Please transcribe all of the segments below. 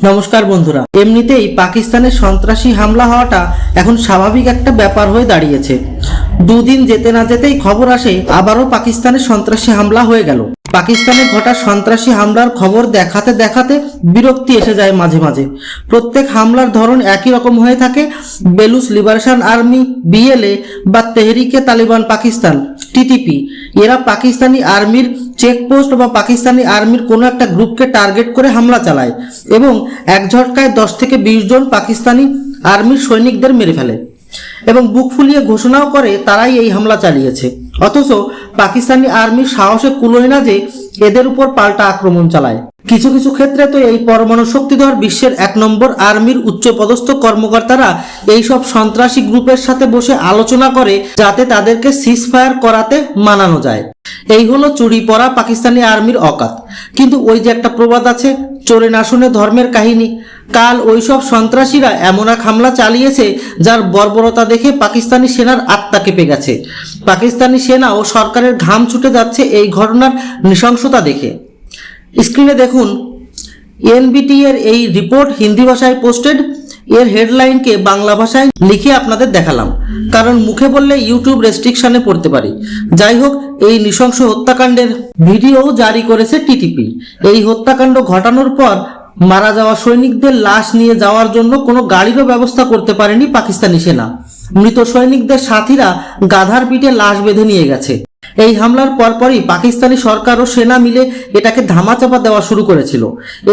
নমস্কার বন্ধুরা। এমনিতেই পাকিস্তানের সন্ত্রাসী হামলা হওয়াটা এখন স্বাভাবিক একটা ব্যাপার হয়ে দাঁড়িয়েছে। দুদিন যেতে না যেতেই খবর আসে, আবারও পাকিস্তানে সন্ত্রাসী হামলা হয়ে গেল। পাকিস্তানে ঘটা সন্ত্রাসী হামলার খবর দেখাতে দেখাতে বিরক্তি এসে যায় মাঝে মাঝে। প্রত্যেক হামলার ধরন একই রকম হয়ে থাকে। বেলুস লিবারেশন আর্মি, বিএলএ বা তেহরিকে তালিবান পাকিস্তান। টিটিপি। এরা পাকিস্তানি আর্মির চেকপোস্ট বা পাকিস্তানি আর্মির কোনো একটা গ্রুপকে টার্গেট করে হামলা চালায় এবং এক ঝটকায় দশ থেকে বিশ জন পাকিস্তানি আর্মির সৈনিকদের মেরে ফেলে এবং বুক ফুলিয়ে ঘোষণাও করে তারাই এই হামলা চালিয়েছে। অথচ পাকিস্তানি আর্মির সাহসে কুলোয় না যে এদের উপর পাল্টা আক্রমণ চালায়। কিছু কিছু ক্ষেত্রে তো এই পরমাণু শক্তিধর বিশ্বের এক নম্বর আর্মির উচ্চপদস্থ কর্মকর্তারা এই সব সন্ত্রাসী গ্রুপের সাথে বসে আলোচনা করে যাতে তাদেরকে সিজ ফায়ার করাতে মানানো যায়। এই হলো চুরি পরা পাকিস্তানি আর্মির অকাত। কিন্তু ওই যে একটা প্রবাদ আছে, চোরে না শুনে ধর্মের কাহিনী। কাল ওইসব সন্ত্রাসীরা এমন এক হামলা চালিয়েছে, যার বর্বরতা দেখে পাকিস্তানি সেনার আত্মা কেঁপে গেছে। পাকিস্তানি সেনা ও সরকারের ঘাম ছুটে যাচ্ছে এই ঘটনার নৃশংসতা দেখে। স্ক্রিনে দেখুন, এনবিটি এর এই রিপোর্ট হিন্দি ভাষায় পোস্টেড এর হেডলাইনকে বাংলা ভাষায় লিখে আপনাদের দেখালাম। কারণ মুখে বললে ইউটিউব রেস্ট্রিকশনে পড়তে পারি। যাই হোক, এই নৃশংস হত্যাকাণ্ডের ভিডিও জারি করেছে টিটিপি এই হত্যাকাণ্ড ঘটানোর পর মারা যাওয়া সৈনিকদের লাশ নিয়ে যাওয়ার জন্য কোনো গাড়িরও ব্যবস্থা করতে পারেনি পাকিস্তানি সেনা। মৃত সৈনিকদের সাথীরা গাধার পিঠে লাশ বেঁধে নিয়ে গেছে। এই হামলার পরপরই পাকিস্তানি সরকার ও সেনা মিলে এটাকে ধামাচাপা দেওয়া শুরু করেছিল।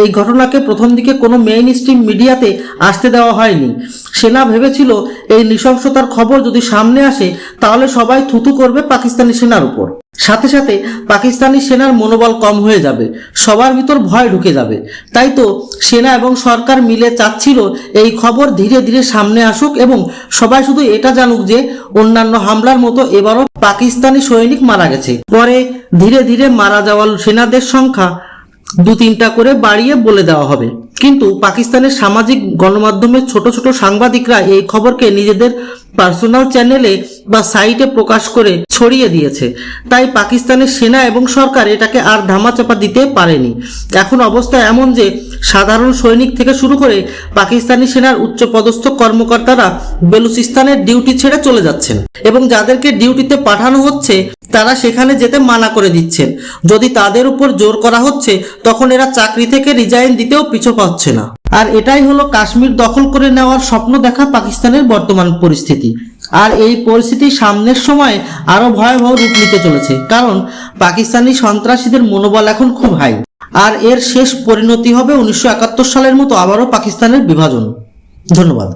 এই ঘটনাকে প্রথম দিকে কোনো মেইন স্ট্রিম মিডিয়াতে আসতে দেওয়া হয়নি। সেনা ভেবেছিল এই নৃশংসতার খবর যদি সামনে আসে, তাহলে সবাই থুতু করবে পাকিস্তানি সেনার উপর। সাথে সাথে পাকিস্তানি সেনার মনোবল কম হয়ে যাবে, সবার ভিতর ভয় ঢুকে যাবে। তাই তো সেনা এবং সরকার মিলে চাচ্ছিল এই খবর ধীরে ধীরে সামনে আসুক এবং সবাই শুধু এটা জানুক যে অন্যান্য হামলার মতো এবারও পাকিস্তানি সৈনিক মারা গেছে। পরে ধীরে ধীরে মারা যাওয়া সেনাদের সংখ্যা দু তিনটা করে বাড়িয়ে বলে দেওয়া হবে। কিন্তু পাকিস্তানের সামাজিক গণমাধ্যমে ছোট ছোট সাংবাদিকরা এই খবরকে নিজেদের পার্সোনাল চ্যানেলে বা সাইটে প্রকাশ করে ছড়িয়ে দিয়েছে। তাই পাকিস্তানের সেনা এবং সরকার এটাকে আর ধামাচাপা দিতে পারেনি। এখন অবস্থা এমন যে সাধারণ সৈনিক থেকে শুরু করে পাকিস্তানি সেনার উচ্চপদস্থ কর্মকর্তারা বেলুচিস্তানের ডিউটি ছেড়ে চলে যাচ্ছেন এবং যাদেরকে ডিউটিতে পাঠানো হচ্ছে তারা সেখানে যেতে মানা করে দিচ্ছেন। যদি তাদের উপর জোর করা হচ্ছে, তখন এরা চাকরি থেকে রিজাইন দিতেও পিছু পাচ্ছে না। আর এটাই হলো কাশ্মীর দখল করে নেওয়ার স্বপ্ন দেখা পাকিস্তানের বর্তমান পরিস্থিতি। আর এই পরিস্থিতি সামনের সময় আরও ভয়াবহ রূপ নিতে চলেছে, কারণ পাকিস্তানি সন্ত্রাসীদের মনোবল এখন খুব হাই। আর এর শেষ পরিণতি হবে উনিশশো একাত্তর সালের মতো আবারও পাকিস্তানের বিভাজন। ধন্যবাদ।